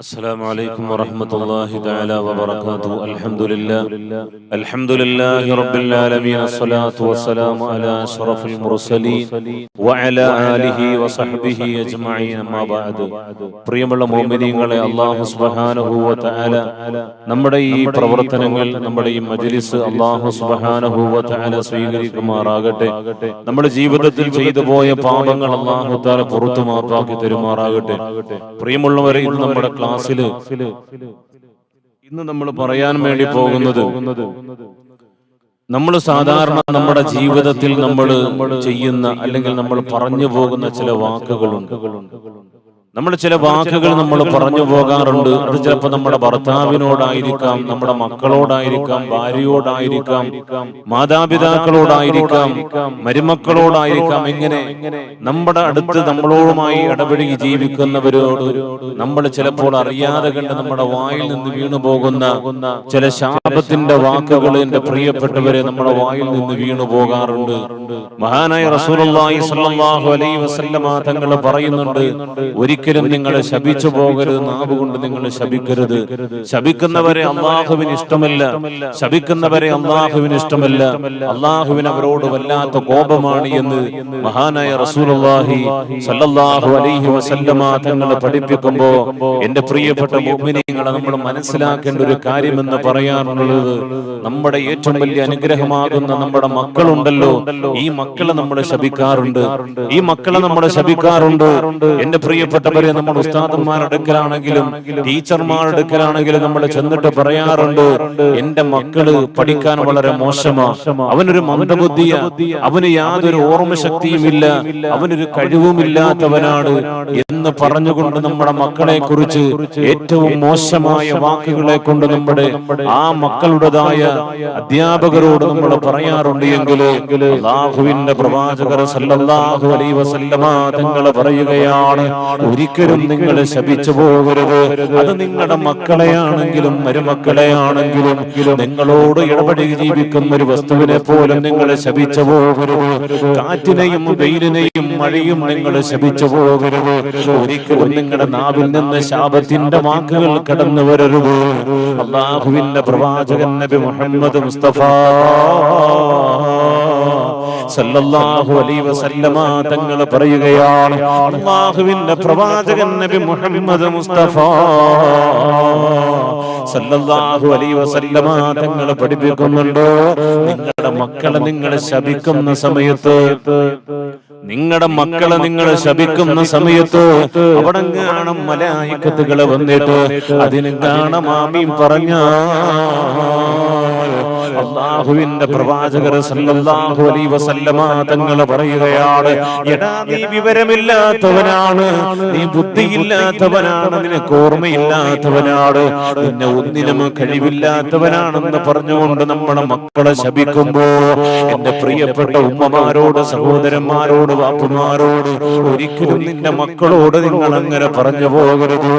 السلام عليكم ورحمة الله تعالى وبركاته الحمد لله الحمد لله رب العالمين الصلاة والسلام على أشرف المرسلين وعلى آله وصحبه أجمعين أما بعد പ്രിയമുള്ള മോമിനിയങ്ങളെ അള്ളാഹു സുബ്ഹാനഹു വ തആല നമ്മുടെ ഈ പ്രവർത്തനങ്ങൾ നമ്മുടെ ഈ മജ്ലിസ് അള്ളാഹു സുബ്ഹാനഹു വ തആല സ്വീകരിക്കുമാറാകട്ടെ നമ്മുടെ ജീവിതത്തിൽ ചെയ്തു പോയ പാപങ്ങൾ അള്ളാഹു തആല പുറത്തു മാപ്പാക്കി തരുമാറാകട്ടെ പ്രിയമുള്ളവരെ ഇന്ന് നമ്മുടെ ക്ലാസ്സിൽ ഇന്ന് നമ്മൾ പറയാൻ വേണ്ടി പോകുന്നത് നമ്മൾ സാധാരണ നമ്മുടെ ജീവിതത്തിൽ നമ്മൾ ചെയ്യുന്ന അല്ലെങ്കിൽ നമ്മൾ പറഞ്ഞു പോകുന്ന ചില വാക്കുകളുണ്ട്. നമ്മൾ ചില വാക്കുകൾ നമ്മൾ പറഞ്ഞു പോകാറുണ്ട്. അത് ചിലപ്പോൾ നമ്മുടെ ഭർത്താവിനോടായിരിക്കാം നമ്മുടെ മക്കളോടായിരിക്കാം ഭാര്യയോടായിരിക്കാം മാതാപിതാക്കളോടായിരിക്കാം മരുമക്കളോടായിരിക്കാം ഇങ്ങനെ നമ്മുടെ അടുത്ത് നമ്മളോടുമായി ഇടപഴകി ജീവിക്കുന്നവരോട് നമ്മൾ ചിലപ്പോൾ അറിയാതെ കണ്ട് നമ്മുടെ വായിൽ നിന്ന് വീണു പോകുന്ന ചില ശാപത്തിന്റെ വാക്കുകൾ എന്റെ പ്രിയപ്പെട്ടവരെ നമ്മുടെ വായിൽ നിന്ന് വീണു പോകാറുണ്ട്. മഹാനായ റസൂലുള്ളാഹി സ്വല്ലല്ലാഹു അലൈഹി വസല്ലമ തങ്ങൾ പറയുന്നുണ്ട് ഒരിക്കലും നിങ്ങൾ ശപിച്ചു പോകരുത്. നാവ് കൊണ്ട് നിങ്ങൾ ശപിക്കരുത്. ശപിക്കുന്നവരെ അള്ളാഹുവിന് ഇഷ്ടമല്ല. ശപിക്കുന്നവരെ അള്ളാഹുവിന് ഇഷ്ടമല്ല. അള്ളാഹുവിന് അവരോട് വല്ലാത്ത കോപമാണ് എന്ന് മഹാനായ റസൂലുള്ളാഹി സ്വല്ലല്ലാഹു അലൈഹി വസല്ലമ തങ്ങൾ പഠിപ്പിക്കുമ്പോ എന്റെ പ്രിയപ്പെട്ട മുഅ്മിനീങ്ങളെ നമ്മൾ മനസ്സിലാക്കേണ്ട ഒരു കാര്യമെന്ന് പറയാറുള്ളത് നമ്മുടെ ഏറ്റവും വലിയ അനുഗ്രഹമാകുന്ന നമ്മുടെ മക്കളുണ്ടല്ലോ. ഈ മക്കളെ നമ്മൾ ശപിക്കാറുണ്ട്. ഈ മക്കളെ നമ്മൾ ശപിക്കാറുണ്ട്. എന്റെ പ്രിയപ്പെട്ടവരെ നമ്മൾ ഉസ്താദന്മാരുടെ അടുക്കലാണെങ്കിലും ടീച്ചർമാരുടെ അടുക്കലാണെങ്കിലും നമ്മൾ ചെന്നിട്ട് പറയാറുണ്ട് എന്റെ മക്കൾ പഠിക്കാൻ വളരെ മോശമാ അവനൊരു മന്ദബുദ്ധിയ അവന് യാതൊരു ഓർമ്മശക്തിയും ഇല്ല അവനൊരു കഴിവുമില്ലാത്തവനാണ് എന്ന് പറഞ്ഞുകൊണ്ട് നമ്മുടെ മക്കളെ കുറിച്ച് ഏറ്റവും മോശമായ വാക്കുകളെ കൊണ്ട് നമ്മുടെ ആ മക്കളുടേതായ അധ്യാപകരോട് നമ്മൾ പറയാറുണ്ട് എങ്കിലും അള്ളാഹുവിന്റെ പ്രവാചകർ സല്ലല്ലാഹു അലൈഹി വസല്ലമ തങ്ങൾ പറയുകയാണ് ഒരിക്കലും നിങ്ങൾ ശപിച്ചു പോകരുത്. അത് നിങ്ങളുടെ മക്കളെയാണെങ്കിലും മരുമക്കളെയാണെങ്കിലും നിങ്ങളോട് ഇടപെടി ജീവിക്കുന്ന ഒരു വസ്തുവിനെ പോലും നിങ്ങൾ ശപിച്ചു പോകരുത്. കാറ്റിനെയും വെയിലിനെയും മഴയും നിങ്ങൾ ശപിച്ചു പോകരുത്. ഒരിക്കലും നിങ്ങളുടെ നാവിൽ നിന്ന് ശാപത്തിന്റെ വാക്കുകൾ കടന്നു വരരുത്. അള്ളാഹുവിന്റെ പ്രവാചകൻ നബി മുഹമ്മദ് മുസ്തഫ. സല്ലല്ലാഹു അലൈഹി വസല്ലമ തങ്ങൾ പറയുകയാണ് അല്ലാഹുവിന്റെ പ്രവാചകൻ നബി മുഹമ്മദ് മുസ്തഫ. സല്ലല്ലാഹു അലൈഹി വസല്ലമ തങ്ങൾ പഠിപ്പിക്കുന്നുണ്ട് നിങ്ങളുടെ മക്കളെ നിങ്ങൾ ശപിക്കുന്ന സമയത്ത് നിങ്ങളുടെ മക്കളെ നിങ്ങൾ ശപിക്കുന്ന സമയത്ത് അവിടെ കാണും മലായിക്കത്തുകളെ വന്നിട്ട് അതിന് കാണാം ആമീൻ പറഞ്ഞ അള്ളാഹുവിന്റെ പ്രവാചകർ സല്ലല്ലാഹു അലൈഹി വസല്ലമ തങ്ങൾ പറയുകയാണ് എടാ നീ വിവരമില്ലാത്തവനാണ് നീ ബുദ്ധിയില്ലാത്തവനാണ് നിനക്ക് ഓർമ്മയില്ലാത്തവനാണ് നിന്നെ ഒന്നിനും കഴിവില്ലാത്തവനാണെന്ന് പറഞ്ഞുകൊണ്ട് നമ്മുടെ മക്കളെ ശപിക്കുമ്പോ എന്റെ പ്രിയപ്പെട്ട ഉമ്മമാരോട് സഹോദരന്മാരോട് വാപ്പുമാരോട് ഒരിക്കലും നിന്റെ മക്കളോട് നിങ്ങൾ അങ്ങനെ പറഞ്ഞു പോകരുത്.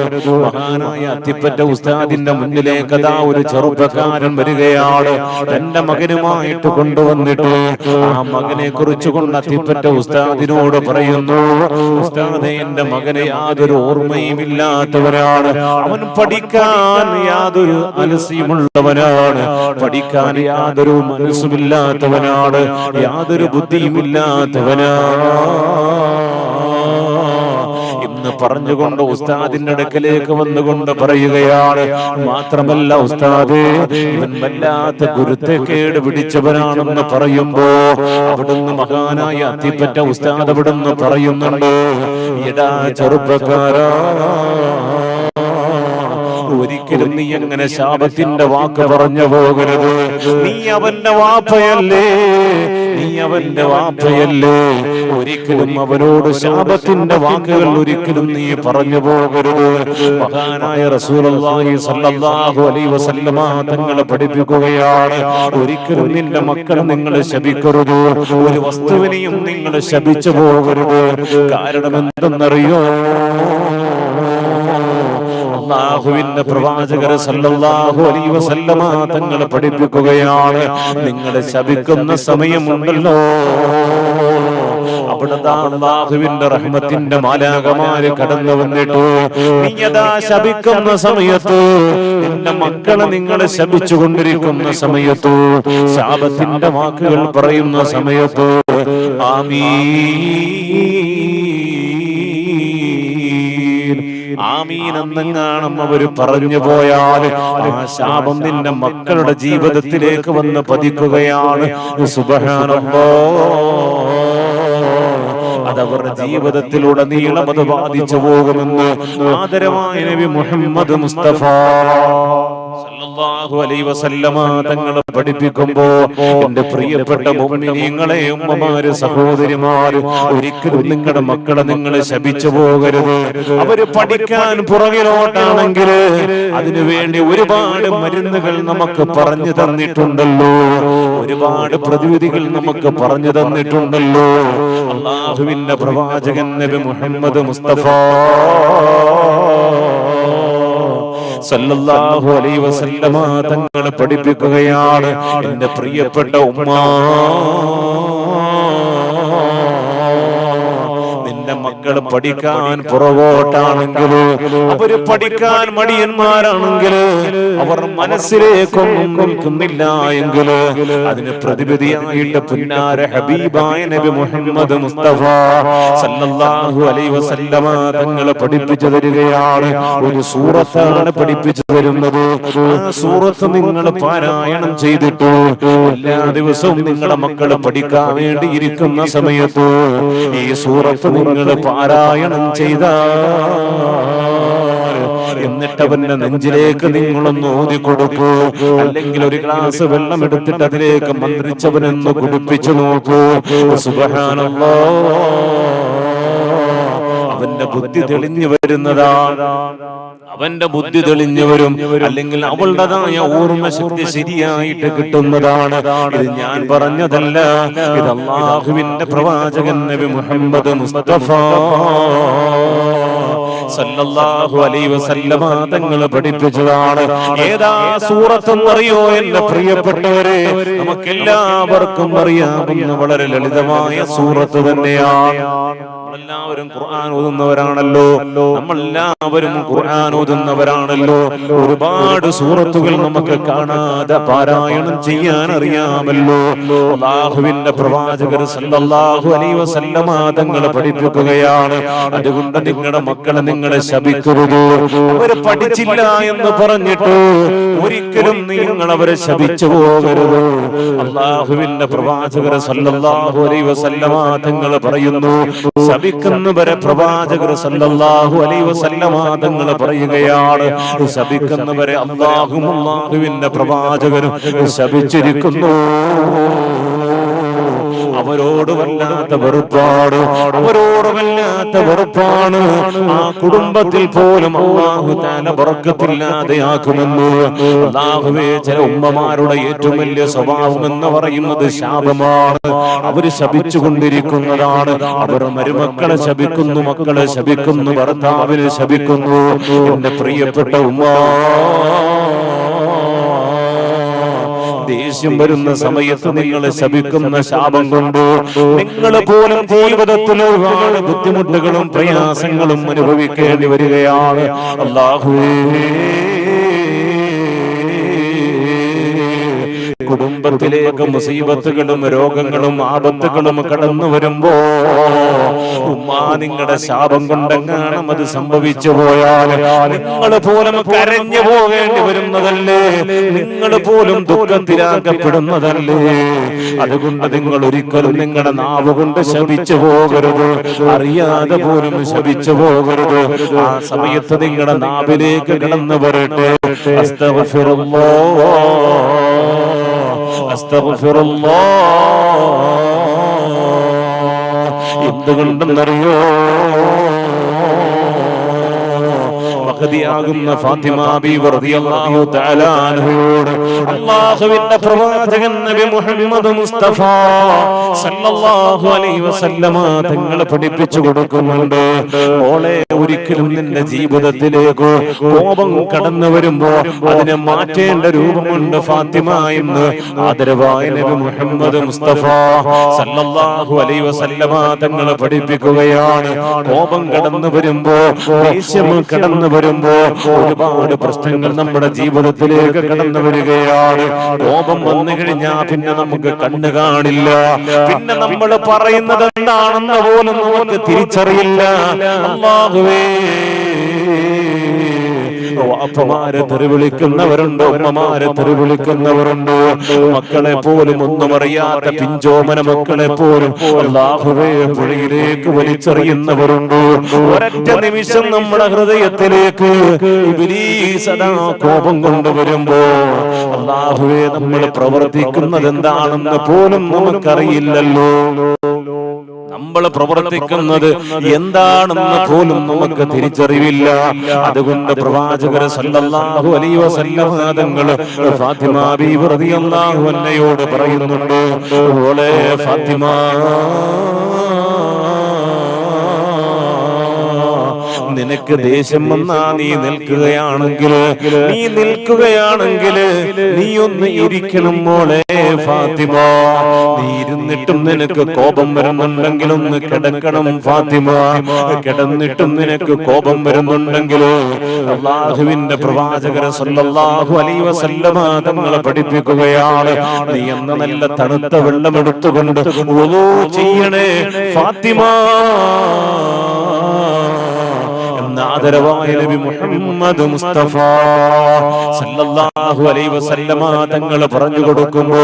മഹാനായ അത്തിപ്പറ്റ ഉസ്താദിന്റെ മുന്നിലേക്ക് അതാ ഒരു ചെറുപ്പക്കാരൻ വരികയാണ് തന്റെ മകനുമായിട്ട് കൊണ്ടുവന്നിട്ട് ആ മകനെ കുറിച്ച് കൊണ്ട് അത്തിപ്പറ്റ ഉസ്താദിനോട് പറയുന്നു ഉസ്താദെ എന്റെ മകനെ യാതൊരു ഓർമ്മയും ഇല്ലാത്തവരാണ് അവൻ പഠിക്കാൻ യാതൊരു അലസ്യമുള്ളവനാണ്. പഠിക്കാൻ യാതൊരു മനസ്സുമില്ലാത്തവനാണ്. യാതൊരു ബുദ്ധിയും ഇല്ലാത്തവനാ എന്ന് പറഞ്ഞുകൊണ്ട് ഉസ്താദിന്റെ അടുക്കലേക്ക് വന്നുകൊണ്ട് പറയുകയാണ്. മാത്രമല്ല ഉസ്താദ് ഇവൻ വല്ലാത്ത ഗുരുത്തക്കേട് പിടിച്ചവനാണെന്ന് പറയുമ്പോ അവിടുന്ന് മഹാനായ അത്തിപ്പറ്റ ഉസ്താദ് അവിടുന്ന് പറയുന്നുണ്ട് എടാ ചെറുപ്പക്കാരാ ഒരിക്കലും നീ എങ്ങനെ ശാപത്തിന്റെ വാക്ക് പറഞ്ഞു പോകരുത്? നീ അവന്റെ വാപ്പയല്ലേ? നീ അവന്റെ വാപ്പയല്ലേ? ഒരിക്കലും അവനോട് ശാപത്തിന്റെ വാക്കുകൾ ഒരിക്കലും നീ പറഞ്ഞു പോകരുത്. മഹാനായ റസൂലുള്ളാഹി സ്വല്ലല്ലാഹു അലൈഹി വസല്ലമ തങ്ങളെ പഠിപ്പിക്കുകയാണ്. ഒരിക്കലും നിന്റെ മക്കളെ നിങ്ങൾ ശപിക്കരുത്. ഒരു വസ്തുവിനെയും നിങ്ങൾ ശപിച്ചു പോകരുത്. കാരണം എന്തെന്നറിയോ? അള്ളാഹുവിന്റെ പ്രവാചകർ സല്ലല്ലാഹു അലൈഹി വസല്ലമ തങ്ങളെ പഠിപ്പിക്കുകയാണ്. നിങ്ങൾ ശപിക്കുന്ന സമയമുണ്ടല്ലോ. അവിടെ ദാ അള്ളാഹുവിന്റെ റഹ്മത്തിന്റെ മാലാകമാര് കടന്നു വന്നിട്ടു. നീയതാ ശപിക്കുന്ന സമയത്ത് നിന്റെ മക്കളെ നിങ്ങളെ ശപിച്ചു കൊണ്ടിരിക്കുന്ന സമയത്തു ശാപത്തിന്റെ വാക്കുകൾ പറയുന്ന സമയത്തോ ആമീൻ. ആമീൻ എന്നെങ്ങാണം അവർ പറഞ്ഞു പോയാൽ ആ ശാപം നിന്റെ മക്കളുടെ ജീവിതത്തിലേക്ക് വന്ന് പതിക്കുകയാണ്. സുബഹാനല്ലോ അതവരുടെ ജീവിതത്തിലൂടെ നീളം അത് ബാധിച്ചു പോകുമെന്ന് ആദരമായ നബി മുഹമ്മദ് മുസ്തഫ തങ്ങൾ പഠിപ്പിക്കുമ്പോ എന്റെ പ്രിയപ്പെട്ട നിങ്ങളെ ഉമ്മമാര് സഹോദരിമാര് ഒരിക്കലും നിങ്ങളുടെ മക്കളെ നിങ്ങൾ ശപിച്ചു പോകരുത്. അവർ പഠിക്കാൻ പുറകിലോട്ടാണെങ്കിൽ അതിനു വേണ്ടി ഒരുപാട് മരുന്നുകൾ നമുക്ക് പറഞ്ഞു തന്നിട്ടുണ്ടല്ലോ. ഒരുപാട് പ്രതിവിധികൾ നമുക്ക് പറഞ്ഞു തന്നിട്ടുണ്ടല്ലോ. അള്ളാഹുവിന്റെ പ്രവാചകൻ നബി മുഹമ്മദ് മുസ്തഫ. സല്ലല്ലാഹു അലൈഹി വസല്ലമ തങ്ങളെ പഠിപ്പിക്കുകയാണ് എന്റെ പ്രിയപ്പെട്ട ഉമ്മ. മക്കൾ പഠിക്കാൻ പുറകോട്ടാണെങ്കിൽ അവർ പഠിക്കാൻ മടിയന്മാരാണെങ്കിൽ അവർ മനസ്സിലേക്കൊന്നും നിൽക്കുന്നില്ല എങ്കിൽ അതിന് പ്രതിവിധിയായിട്ട് പുന്നാര ഹബീബായ നബി മുഹമ്മദ് മുസ്തഫ സല്ലല്ലാഹു അലൈഹി വസല്ലമ തങ്ങളെ പഠിപ്പിച്ചു തരികയാണ്. ഒരു സൂറത്താണ് പഠിപ്പിച്ചു തരുന്നത്. സൂറത്ത് നിങ്ങൾ പാരായണം ചെയ്തിട്ടു എല്ലാ ദിവസവും നിങ്ങളുടെ മക്കൾ പഠിക്കാൻ വേണ്ടിയിരിക്കുന്ന സമയത്ത് ഈ സൂറത്ത് നിങ്ങൾ പാരായണം ചെയ്ത എന്നിട്ട് അവന്റെ നെഞ്ചിലേക്ക് നിങ്ങളൊന്ന് ഊതി കൊടുക്കൂ. അല്ലെങ്കിൽ ഒരു ഗ്ലാസ് വെള്ളം എടുത്തിട്ട് അതിലേക്ക് മന്ത്രിച്ചവനെന്ന് കുടിപ്പിച്ചു നോക്കൂ. സുബഹാനല്ലോ. ബുദ്ധി തെളിഞ്ഞു വരുന്നതാ. അവന്റെ ബുദ്ധി തെളിഞ്ഞു വരും. അല്ലെങ്കിൽ അവളുടേതായ ഓർമ്മശക്തി ശരിയായിട്ട് കിട്ടുന്നതാണ്. ഇത് ഞാൻ പറഞ്ഞതല്ല. ഇത് അള്ളാഹുവിന്റെ പ്രവാചകൻ നബി മുഹമ്മദ് മുസ്തഫ. സല്ലല്ലാഹു അലൈഹി വസല്ലമ തങ്ങൾ പഠിപ്പിച്ചതാണ്. ഏതാ സൂറത്തെന്നറിയോ എന്റെ പ്രിയപ്പെട്ടവരെ? നമുക്കെല്ലാവർക്കും അറിയാവുന്ന വളരെ ലളിതമായ സൂറത്ത് തന്നെയാണ്. നമ്മളെല്ലാവരും ഖുർആൻ ഓതുന്നവരാണല്ലോ. നമ്മളെല്ലാവരും ഖുർആൻ ഓതുന്നവരാണല്ലോ. ഒരുപാട് സൂറത്തുകൾ നമുക്ക് കാണാതെ പാരായണം ചെയ്യാൻ അറിയാമല്ലോ അള്ളാഹുവിന്റെ പ്രവാചകർ സല്ലല്ലാഹു അലൈഹി വസല്ലമ തങ്ങൾ പഠിപ്പിക്കുകയാണ്. അതുകൊണ്ട് നിങ്ങളുടെ മക്കളെ നിങ്ങളെ ശപിക്കരുത്. അവർ പഠിച്ചില്ല എന്ന് പറഞ്ഞിട്ട് ഒരിക്കലും നിങ്ങൾ അവരെ ശപിച്ചു പോകരുത്. അള്ളാഹുവിന്റെ പ്രവാചകർ സല്ലല്ലാഹു അലൈഹി വസല്ലമ തങ്ങൾ പറയുന്നു ശപിക്കുന്നവരെ പ്രവാചകർ സല്ലല്ലാഹു അലൈഹി വസല്ലമ തങ്ങൾ പറയുകയാണ്. ശപിക്കുന്നവരെ അള്ളാഹും അള്ളാഹുവിന്റെ പ്രവാചകരും ശപിച്ചിരിക്കുന്നു അവരോട് വല്ലാത്ത വെറുപ്പാണ്. അവരോട് വല്ലാത്ത വെറുപ്പാണ്. ആ കുടുംബത്തിൽ പോലും അള്ളാഹു താല പുറക്കത്തില്ലാതെയാക്കുമെന്ന് അള്ളാഹുവേ ചില ഉമ്മമാരുടെ ഏറ്റവും വലിയ സ്വഭാവം എന്ന് പറയുന്നത് ശാപമാണ്. അവർ ശപിച്ചുകൊണ്ടിരിക്കുന്നതാണ്. അവർ മരുമക്കളെ ശപിക്കുന്നു മക്കളെ ശപിക്കുന്നു ഭർത്താവിനെ ശപിക്കുന്നു. എന്റെ പ്രിയപ്പെട്ട ഉമ്മ ദേഷ്യം വരുന്ന സമയത്ത് നിങ്ങൾ ശപിക്കുന്ന ശാപം കൊണ്ട് നിങ്ങൾ പോലും ജീവിതത്തിൽ ഒരുപാട് ബുദ്ധിമുട്ടുകളും പ്രയാസങ്ങളും അനുഭവിക്കേണ്ടി വരികയാണ്. അള്ളാഹുവേ കുടുംബത്തിലേക്ക് മുസീബത്തുകളും രോഗങ്ങളും ആപത്തുകളും കടന്നു വരുമ്പോ ഉമ്മാ നിങ്ങളുടെ ശാപം കൊണ്ടെങ്ങാണ് അത് സംഭവിച്ചു പോയാൽ നിങ്ങൾ പോലും കരഞ്ഞു പോകേണ്ടി വരുന്നതല്ലേ? നിങ്ങൾ പോലും ദുഃഖത്തിലാക്കപ്പെടുന്നതല്ലേ അതുകൊണ്ട് നിങ്ങൾ ഒരിക്കലും നിങ്ങളുടെ നാവ് കൊണ്ട് ശപിച്ചു പോകരുത്. അറിയാതെ പോലും ശപിച്ചു പോകരുത്. ആ സമയത്ത് നിങ്ങളുടെ നാവിലേക്ക് കടന്നു വരട്ടെ. അസ്തഗ്ഫിറുല്ലാഹ് അസ്തഗ്ഫിറുല്ലാഹ് എന്തുകൊണ്ടെന്നറിയോ? മഹതിയാകുന്ന ഫാത്തിമ ബീവി റളിയല്ലാഹു തആല അൻഹയോട് അല്ലാഹുവിന്റെ പ്രവാചകൻ നബി മുഹമ്മദ് മുസ്തഫ സല്ലല്ലാഹു അലൈഹി വസല്ലമ തങ്ങൾ പഠിപ്പിച്ചു കൊടുക്കുന്നുണ്ട്. മോളെ ഒരിക്കലും നിന്റെ ജീവിതത്തിലേക്ക് കോപം കടന്നു വരുമ്പോ അതിനെ മാറ്റേണ്ട രൂപമുണ്ട് ഫാത്തിമ എന്ന് ആദരവായ നബി മുഹമ്മദ് മുസ്തഫ സല്ലല്ലാഹു അലൈഹി വസല്ലമ തങ്ങൾ പഠിപ്പിക്കുകയാണ്. കോപം കടന്നു വരുമ്പോ ദേഷ്യം കടന്നു വരുമ്പോ ഒരുപാട് പ്രശ്നങ്ങൾ നമ്മുടെ ജീവിതത്തിലേക്ക് കടന്നു വരികയാണ്. കോപം വന്നു കഴിഞ്ഞാൽ പിന്നെ നമുക്ക് കണ്ണു കാണില്ല. പിന്നെ നമ്മൾ പറയുന്നത് എന്താണെന്ന് പോലും നമുക്ക് തിരിച്ചറിയില്ല. അപ്പമാരെ തെറിവിളിക്കുന്നവരുണ്ട് ഉമ്മമാരെ തെരുവിളിക്കുന്നവരുണ്ട്. മക്കളെ പോലും ഒന്നും അറിയാത്ത പിഞ്ചോമന മക്കളെ പോലും അല്ലാഹുവേ പുഴയിലേക്ക് വലിച്ചെറിയുന്നവരുണ്ട്. ഒരൊറ്റ നിമിഷം നമ്മുടെ ഹൃദയത്തിലേക്ക് അതാ കോപം കൊണ്ടുവരുമ്പോ അല്ലാഹുവേ നമ്മൾ പ്രവർത്തിക്കുന്നത് എന്താണെന്ന് പോലും നമുക്കറിയില്ലല്ലോ. നമ്മൾ പ്രവർത്തിക്കുന്നത് എന്താണെന്ന് പോലും നമുക്ക് തിരിച്ചറിവില്ല. അതുകൊണ്ട് പ്രവാചകർ സല്ലല്ലാഹു അലൈഹി വസല്ലം തങ്ങൾ ഫാത്തിമ ബീവി റളിയല്ലാഹു അൻഹയോട് പറയുന്നുണ്ട്. ഓളെ ഫാത്തിമ നിനക്ക് ദേഷ്യം വന്നാ നീ നിൽക്കുകയാണെങ്കിൽ നീ നിൽക്കുകയാണെങ്കിൽ നീ ഒന്ന് ഇരിക്കണം മോളെ ഫാത്തിമ. നീ ഇരുന്നിട്ടും നിനക്ക് കോപം വരുന്നുണ്ടെങ്കിൽ ഒന്ന് കിടക്കണം ഫാത്തിമ. കിടന്നിട്ടും നിനക്ക് കോപം വരുന്നുണ്ടെങ്കിൽ അള്ളാഹുവിന്റെ പ്രവാചകര സല്ലല്ലാഹു അലൈഹി വസല്ലമ തങ്ങളെ പഠിപ്പിക്കുകയാണ്. നീ എന്ന നല്ല തണുത്ത വെള്ളം എടുത്തുകൊണ്ട് ചെയ്യണേ ഫാത്തിമ. ആദരവായ നബി മുഹമ്മദ് മുസ്തഫ. സല്ലല്ലാഹു അലൈഹി വസല്ലമ തങ്ങൾ പറഞ്ഞു കൊടുക്കുമ്പോ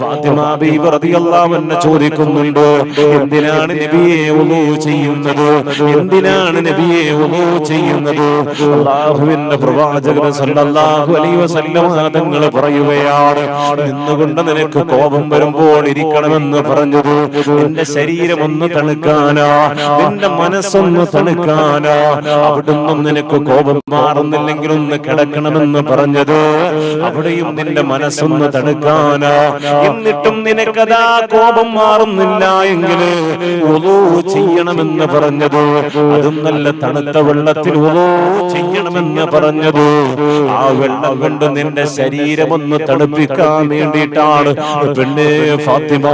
ഫാത്തിമ ബീവി റളിയല്ലാഹു അൻഹ ചോദിക്കുന്നുണ്ട് എന്തിനാണ് നബിയെ വുളൂ ചെയ്യുന്നത്? എന്തിനാണ് നബിയെ വുളൂ ചെയ്യുന്നത്? അല്ലാഹുവിന്റെ പ്രവാചകൻ സല്ലല്ലാഹു അലൈഹി വസല്ലമ തങ്ങൾ പറയുകയാണ് നിന്നുകൊണ്ട് നിനക്ക് കോപം വരുമ്പോൾ ഇരിക്കണമെന്ന് പറഞ്ഞത് നിന്റെ ശരീരം ഒന്ന് തണുക്കാനാ നിന്റെ മനസ്സൊന്ന് തണുക്കാനാ അവിടുന്ന് നിനക്ക് കോപം മാറുന്നില്ലെങ്കിൽ ഒന്ന് കിടക്കണമെന്ന് പറഞ്ഞത് അവിടെയും നിന്റെ മനസ്സൊന്ന് തണുക്കാനാ. എന്നിട്ടും നിനക്കതാ കോപം മാറുന്നില്ല എങ്കിൽ ചെയ്യണമെന്ന് പറഞ്ഞത്. അതും നല്ല തണുത്ത വെള്ളത്തിൽ ചെയ്യണമെന്ന് പറഞ്ഞത്. ആ വെള്ളം കൊണ്ട് നിന്റെ ശരീരമൊന്ന് തണുപ്പിക്കാൻ വേണ്ടിയിട്ടാണ്. പെണ്ണേ ഫാത്തിമ.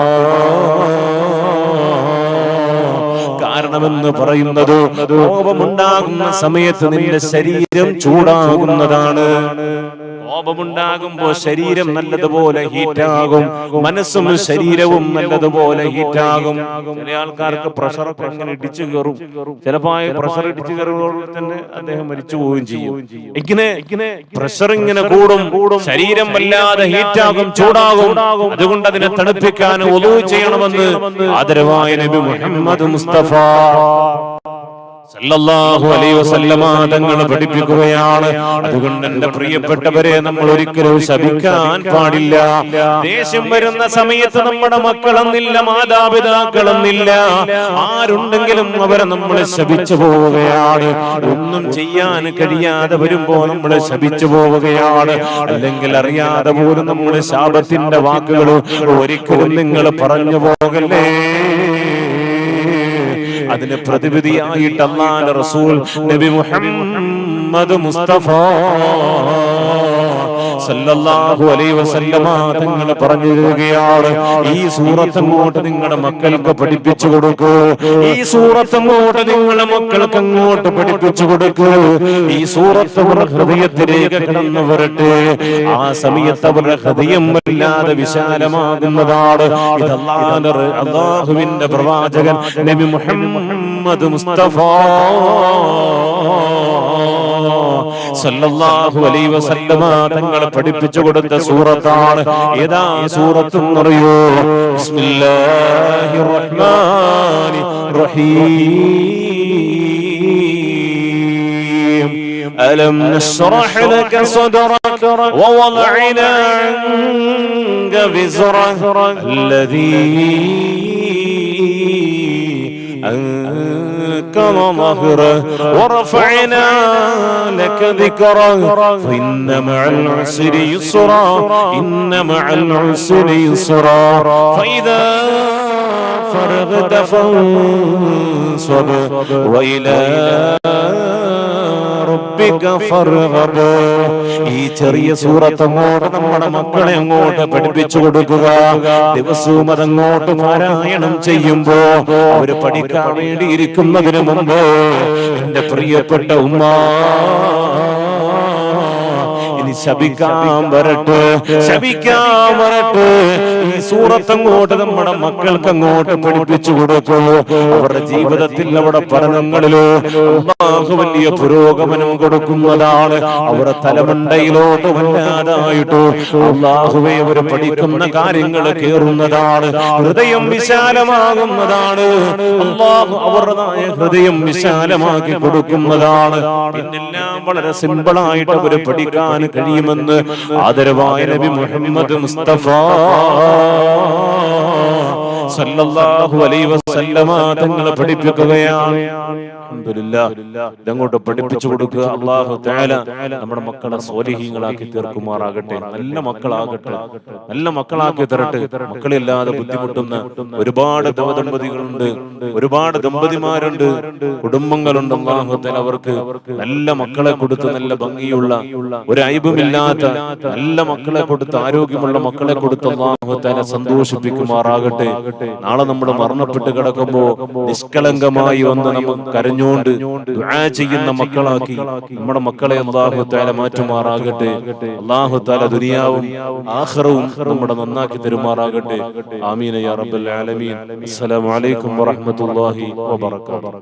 കാരണമെന്ന് പറയുന്നത് കോപമുണ്ടാകുന്ന സമയത്ത് നിന്റെ ശരീരം ചൂടാകുന്നതാണ്. കോപമുണ്ടാകുമ്പോ ശരീരം നല്ലതുപോലെ ഹീറ്റാകും. മനസ്സും ശരീരവും നല്ലതുപോലെ ഹീറ്റാകും. ചില ആൾക്കാർക്ക് പ്രഷറൊക്കെ അങ്ങനെ ഇടിച്ചു കയറും. ചിലപ്പോ ആ പ്രഷർ ഇടിച്ചു കയറുമ്പോൾ തന്നെ അദ്ദേഹം മരിച്ചു പോവുകയും ചെയ്യും. ഇങ്ങനെ പ്രഷർ ഇങ്ങനെ കൂടും. ശരീരം വല്ലാതെ ഹീറ്റാകും ചൂടാകും. അതുകൊണ്ട് അതിനെ തണുപ്പിക്കാൻ ഒതുവ് ചെയ്യണമെന്ന് ആദരവായ നബി മുഹമ്മദ് മുസ്തഫ. തങ്ങൾ പഠിപ്പിക്കുകയാണ്. അതുകൊണ്ട് എന്റെ പ്രിയപ്പെട്ടവരെ നമ്മൾ ഒരിക്കലും ശപിക്കാൻ പാടില്ല. ദേഷ്യം വരുന്ന സമയത്ത് നമ്മുടെ മക്കളെന്നില്ല മാതാപിതാക്കളെന്നില്ല. ആരുണ്ടെങ്കിലും അവരെ നമ്മൾ ശപിച്ചു പോവുകയാണ്. ഒന്നും ചെയ്യാൻ കഴിയാതെ വരുമ്പോ നമ്മൾ ശപിച്ചു പോവുകയാണ്. അല്ലെങ്കിൽ അറിയാതെ പോലും നമ്മുടെ ശാപത്തിന്റെ വാക്കുകൾ ഒരിക്കലും നിങ്ങൾ പറഞ്ഞു പോകല്ലേ? അതിന് പ്രതിവിധിയായിട്ട് അള്ളാന്റെ റസൂൽ നബി മുഹമ്മദ് മുസ്തഫ. സല്ലല്ലാഹു അലൈഹി വസല്ലമ പറഞ്ഞു തരികയാണ് ഈ സൂറത്ത് അങ്ങോട്ട് നിങ്ങളുടെ മക്കൾക്ക് പഠിപ്പിച്ചു കൊടുക്കൂ ഈ സൂറത്ത് അങ്ങോട്ട് നിങ്ങളുടെ മക്കൾക്ക് അങ്ങോട്ട് പഠിപ്പിച്ചു കൊടുക്കൂ ഈ സൂറത്ത് അവരുടെ ഹൃദയത്തിലേക്ക് കടന്നു വരട്ടെ. ആ സമയത്ത് അവരുടെ ഹൃദയം വല്ലാതെ വിശാലമാകുന്നതാണ്. ഇത് അള്ളാഹുവിന്റെ പ്രവാചകൻ നബി മുഹമ്മദ് മുസ്തഫ. സല്ലല്ലാഹു അലൈഹി വസല്ലമ തങ്ങൾ പഠിപ്പിച്ചു കൊടുത്ത സൂറത്താണ് ഏതാ സൂറത്ത് എന്നറിയോ ബിസ്മില്ലാഹിർ റഹ്മാനിർ റഹീം ألم نشرح لك صدرك ووضعنا عنك وزرك الذي لك ظهره ورفعنا لك ذكره فإن مع العسر يسرا إن مع العسر يسرا. فإذا فرغت فانصب وإلى ഈ ചെറിയ സൂറത്ത് അങ്ങോട്ട് നമ്മുടെ മക്കളെ അങ്ങോട്ട് പഠിപ്പിച്ചു കൊടുക്കുക. ദിവസവും അതങ്ങോട്ട് പാരായണം ചെയ്യുമ്പോ അവർ പഠിക്കാൻ വേണ്ടിയിരിക്കുന്നതിന് മുമ്പ് എന്റെ പ്രിയപ്പെട്ട ഉമ്മ ശപിക്കാൻ വരട്ടെ ശപിക്കാൻ വരട്ടെ. ഈ സൂറത്ത് അങ്ങോട്ട് നമ്മുടെ മക്കൾക്ക് അങ്ങോട്ട് പഠിപ്പിച്ചു കൊടുക്കൂ. അവരുടെ ജീവിതത്തിൽ അവിടെ പഠനങ്ങളിലോ വലിയ പുരോഗമനം കൊടുക്കുന്നതാണ്. അവരുടെ തലമുണ്ടയിലോട്ട് വല്ലാതായിട്ട് അള്ളാഹുവെ അവർ പഠിക്കുന്ന കാര്യങ്ങൾ കേറുന്നതാണ്. ഹൃദയം വിശാലമാകുന്നതാണ്. അള്ളാഹു ഹൃദയം വിശാലമാക്കി കൊടുക്കുന്നതാണ്. പിന്നെല്ലാം വളരെ സിമ്പിൾ ആയിട്ട് അവർ പഠിക്കാൻ കഴിയുമെന്ന് ആദരവായ നബി മുഹമ്മദ് മുസ്തഫ. സല്ലല്ലാഹു അലൈഹി വസല്ലമ പഠിപ്പിക്കുകയാണ്. ഇതങ്ങോട്ട് പഠിപ്പിച്ചു കൊടുക്കുക. അള്ളാഹു തആല നമ്മുടെ മക്കളെ സ്വാലിഹീങ്ങളാക്കി തീർക്കുമാറാകട്ടെ. നല്ല മക്കളാകട്ടെ. നല്ല മക്കളാക്കി തരട്ടെ. മക്കളില്ലാതെ ബുദ്ധിമുട്ടുന്ന ഒരുപാട് ദമ്പതികളുണ്ട്. ഒരുപാട് ദമ്പതിമാരുണ്ട്. കുടുംബങ്ങളുണ്ട് അള്ളാഹു അവർക്ക് നല്ല മക്കളെ കൊടുത്ത് നല്ല ഭംഗിയുള്ള ഒരു അയബുമില്ലാത്ത നല്ല മക്കളെ കൊടുത്ത് ആരോഗ്യമുള്ള മക്കളെ കൊടുത്ത് അള്ളാഹു തആല സന്തോഷിപ്പിക്കുമാറാകട്ടെ. നാളെ നമ്മൾ മരണപ്പെട്ട് കിടക്കുമ്പോ നിഷ്കളങ്കമായി ഒന്ന് നമുക്ക് കരഞ്ഞുകൊണ്ട് ചെയ്യുന്ന മക്കളാക്കി. നമ്മുടെ മക്കളെ അള്ളാഹുത്താല മാറ്റുമാറാകട്ടെ. അള്ളാഹുത്താല ദുനിയാവും ആഹ്റവും നമ്മുടെ നന്നാക്കി തരുമാറാകട്ടെ. ആമീന യാ റബ്ബൽ ആലമീൻ. അസ്സലാമു അലൈക്കും വറഹ്മത്തുള്ളാഹി വബറകാതുഹു.